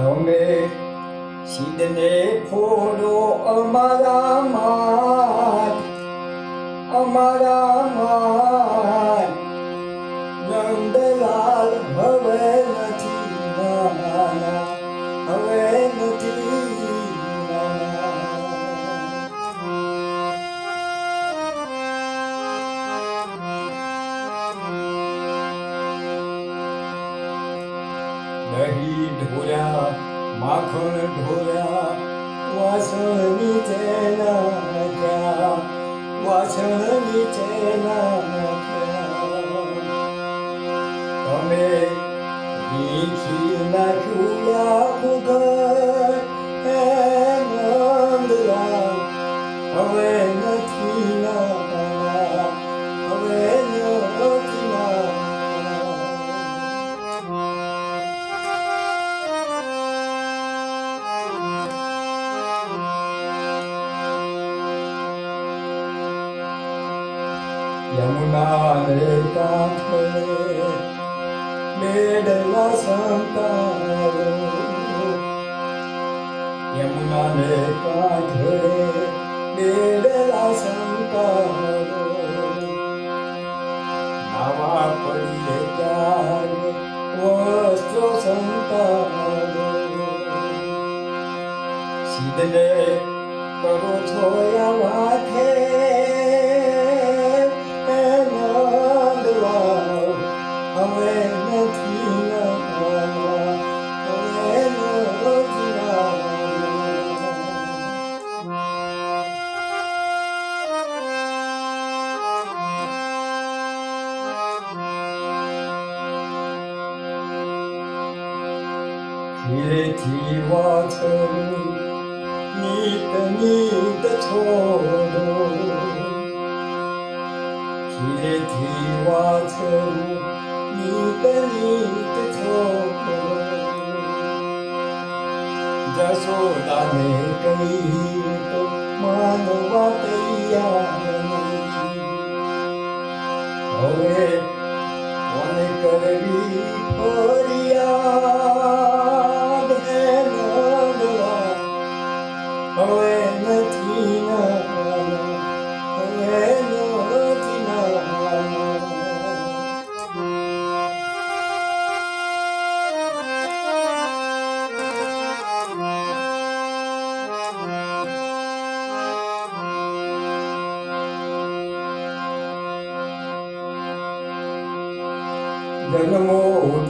તમે સિદ્ધને ફોડો અમારા માત અમારા માથ દહીં ઢોળ્યા માખણ ઢોળ્યા વાસણ નીચે નાખ્યા, વાસણ નીચે નાખ્યા. તમે વીખી નાખ્યું નંદલાલ હવે યમુના ને કાંઠે મેડલા સંતારો યમુના ને કાંઠે મેડલા સંતારો નાવા પડીએ ત્યારે વસ્ત્રો સંતારો સીધને કરો છો વાથે ખીલેથી વાછરું નીત નીત છોડો ખીલેથી વાછરું નીત નીત છોડો જશોદાને કહી તો માનવા તૈયાર નથી. હવે કોને કરવી Ganamo